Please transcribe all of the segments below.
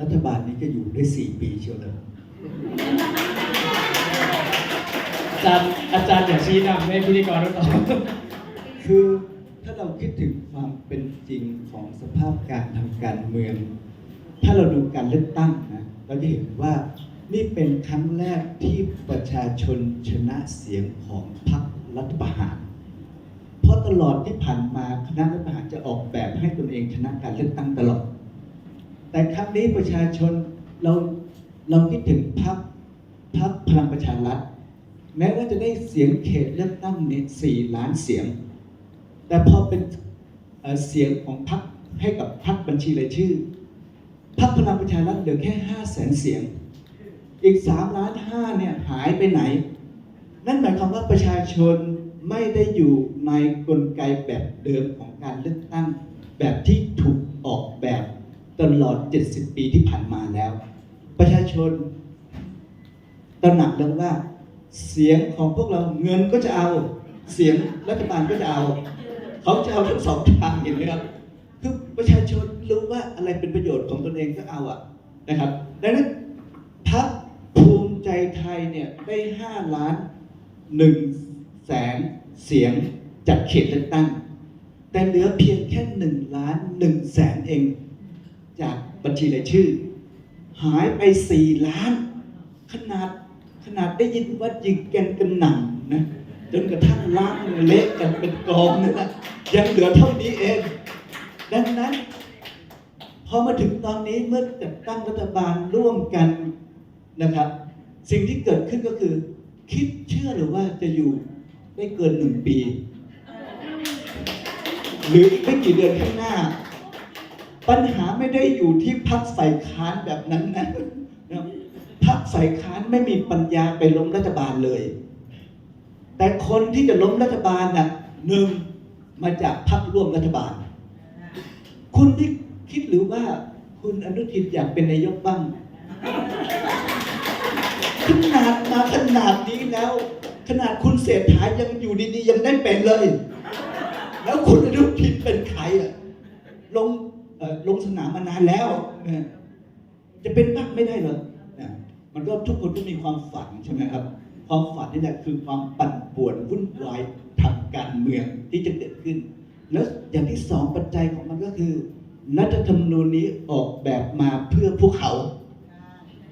รัฐบาลนี้จะอยู่ได้สี่ปีเชียวเลยอาจารย์อาจารย์อย่าชี้นำให้พิธีกรทุกคนคือถ้าเราคิดถึงความเป็นจริงของสภาพการทางการเมือง ถ้าเราดูการเลือกตั้งนะเราจะเห็นว่านี่เป็นครั้งแรกที่ประชาชนชนะเสียงของพรรครัฐประหาร เพราะตลอดที่ผ่านมาคณะรัฐประหารจะออกแบบให้ตนเองชนะการเลือกตั้งตลอด แต่ครั้งนี้ประชาชนเราเราคิดถึงพรรคพรรคพลังประชารัฐ แม้ว่าจะได้เสียงเขตเลือกตั้งเนี่ยสี่ล้านเสียง แต่พอเป็นเเสียงของพรรคให้กับพรรคบัญชีรายชื่อพรรคพลังประชารัฐเหลือแค่ห้าแสนเสียง อีกสามล้านห้าเนี่ยหายไปไหน นั่นหมายความว่าประชาชนไม่ได้อยู่ในกลไกแบบเดิมของการเลือกตั้ง แบบที่ถูกออกแบบ ตลอด 70 ปีที่ผ่านมาแล้ว ประชาชนตระหนักแล้วว่า เสียงของพวกเราเงินก็จะเอา เสียงรัฐบาลก็จะเอา เขาจะเอาทั้งสองทางเห็นไหมครับคือประชาชนรู้ว่าอะไรเป็นประโยชน์ของตนเองก็เอาอะนะครับดังนั้นพรรคภูมิใจไทยเนี่ยได้ห้าล้านหนึ่งแสนเสียงจากเขตเลือกตั้ง แต่เหลือเพียงแค่หนึ่งล้านหนึ่งแสนเอง จากบัญชีรายชื่อ หายไปสี่ล้าน ขนาดขนาดได้ยินว่ายิงกันกันหนังนะจนกระทั่งล้างเละกันเป็นกองนั่นนะยังเหลือเท่านี้เอง ดังนั้น พอมาถึงตอนนี้เมื่อจัดตั้งรัฐบาลร่วมกันนะครับ สิ่งที่เกิดขึ้นก็คือ คิดเชื่อหรือว่าจะอยู่ได้เกินหนึ่งปี หรืออีกไม่กี่เดือนข้างหน้า ปัญหาไม่ได้อยู่ที่พักฝ่ายค้านแบบนั้นนะนะพักฝ่ายค้านไม่มีปัญญาไปล้มรัฐบาลเลย แต่คนที่จะล้มรัฐบาลน่ะหนึ่งมาจากพักร่วมรัฐบาล คุณที่คิดหรือว่าคุณอนุทินอยากเป็นนายกบ้างขนาดมาขนาดนี้แล้ว ขนาดคุณเศรษฐายังอยู่ดีๆยังได้เป็นเลย แล้วคุณอนุทินเป็นใครอะลง ลงสนามมานานแล้ว จะเป็นบ้างไม่ได้เหรอมันก็ทุกคนก็มีความฝันใช่ไหมครับ ความฝันนี่แหละคือความปั่นป่วนวุ่นวายทางการเมืองที่จะเกิดขึ้น แล้วอย่างที่สองปัจจัยของมันก็คือรัฐธรรมนูญนี้ออกแบบมาเพื่อพวกเขา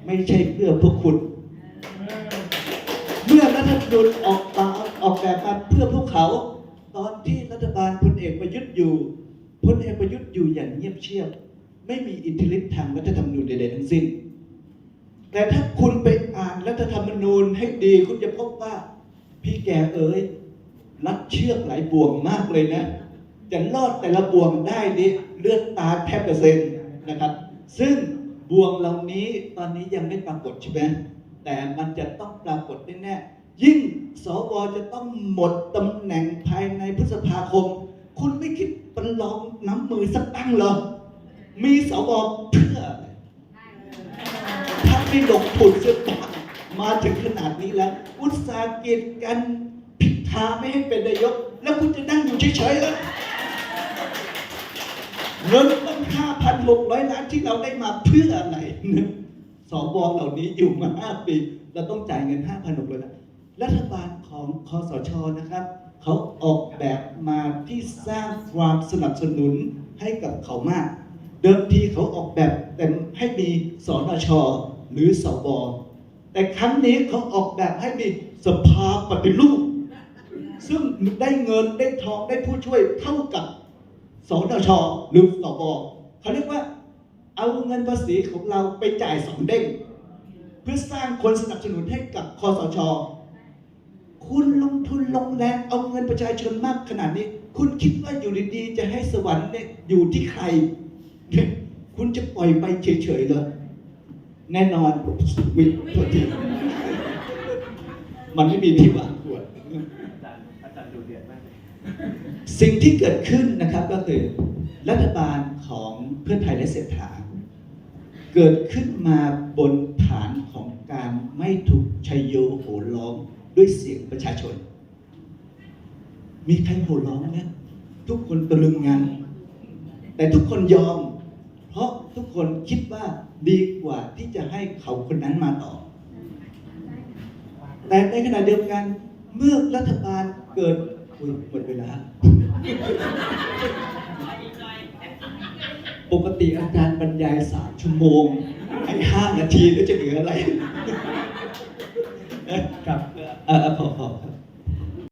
ไม่ใช่เพื่อพวกคุณ เมื่อรัฐธรรมนูญออกมาออกแบบมาเพื่อพวกเขา ตอนที่รัฐบาลพลเอกประยุทธ์อยู่ อยู่อย่างเงียบเชียบ ไม่มีอิทธิฤทธิ์ทางรัฐธรรมนูญใดๆทั้งสิ้น แต่ถ้าคุณไปอ่านรัฐธรรมนูญให้ดีคุณจะพบว่า พี่แกเอ๋ยรัดเชือกหลายบ่วงมากเลยนะ จะรอดแต่ละบ่วงได้นี่เลือดตาแทบกระเซ็นนะครับ ซึ่งบ่วงเหล่านี้ตอนนี้ยังไม่ปรากฏใช่ไหมแต่มันจะต้องปรากฏแน่ๆยิ่งสวจะต้องหมดตำแหน่งภายในพฤษภาคม คุณไม่คิดประลองน้ำมือสักตั้งเหรอ มีสวเพื่อถ้าไม่หลงทุนเสื้อผ้ามาถึงขนาดนี้แล้ว อุตสาห์เกียรติกันพิธาไม่ให้เป็นนายก แล้วคุณจะนั่งอยู่เฉยๆเหรอเงินตั้ง5,600ล้านที่เราได้มาเพื่ออะไรนะสวเหล่านี้อยู่มา5ปี เราต้องจ่ายเงิน5,600ล้านรัฐบาลของคอสชนะครับ เขาออกแบบมาที่สร้างความสนับสนุนให้กับเขามาก เดิมทีเขาออกแบบแต่ให้มีสนชหรือสวแต่ครั้งนี้เขาออกแบบให้มีสภาปฏิรูปซึ่งได้เงินได้ทองได้ผู้ช่วยเท่ากับสนชหรือสวเขาเรียกว่าเอาเงินภาษีของเราไปจ่ายสองเด้ง เพื่อสร้างคนสนับสนุนให้กับคอสช คุณลงทุนลงแรงเอาเงินประชาชนมากขนาดนี้ คุณคิดว่าอยู่ดีๆจะให้สวรรค์เนี่ยอยู่ที่ใคร คุณจะปล่อยไปเฉยๆเหรอแน่นอนวิโทษทีมันไม่มีที่วางขวดอาจารย์ดูเดือดมากสิ่งที่เกิดขึ้นนะครับก็คือ รัฐบาลของเพื่อไทยและเศรษฐาเกิดขึ้นมาบนฐานของการไม่ถูกชัยโยโห่ร้อง ด้วยเสียงประชาชน มีใครโห่ร้องไหมทุกคนตะลึงงันแต่ทุกคนยอม เพราะทุกคนคิดว่าดีกว่าที่จะให้เขาคนนั้นมาต่อ แต่ในขณะเดียวกัน เมื่อรัฐบาลเกิดอุยหมดเวลา ปกติอาจารย์บรรยายสามชั่วโมงให้ห้านาทีแล้วจะเหลืออะไร ครับ เออเ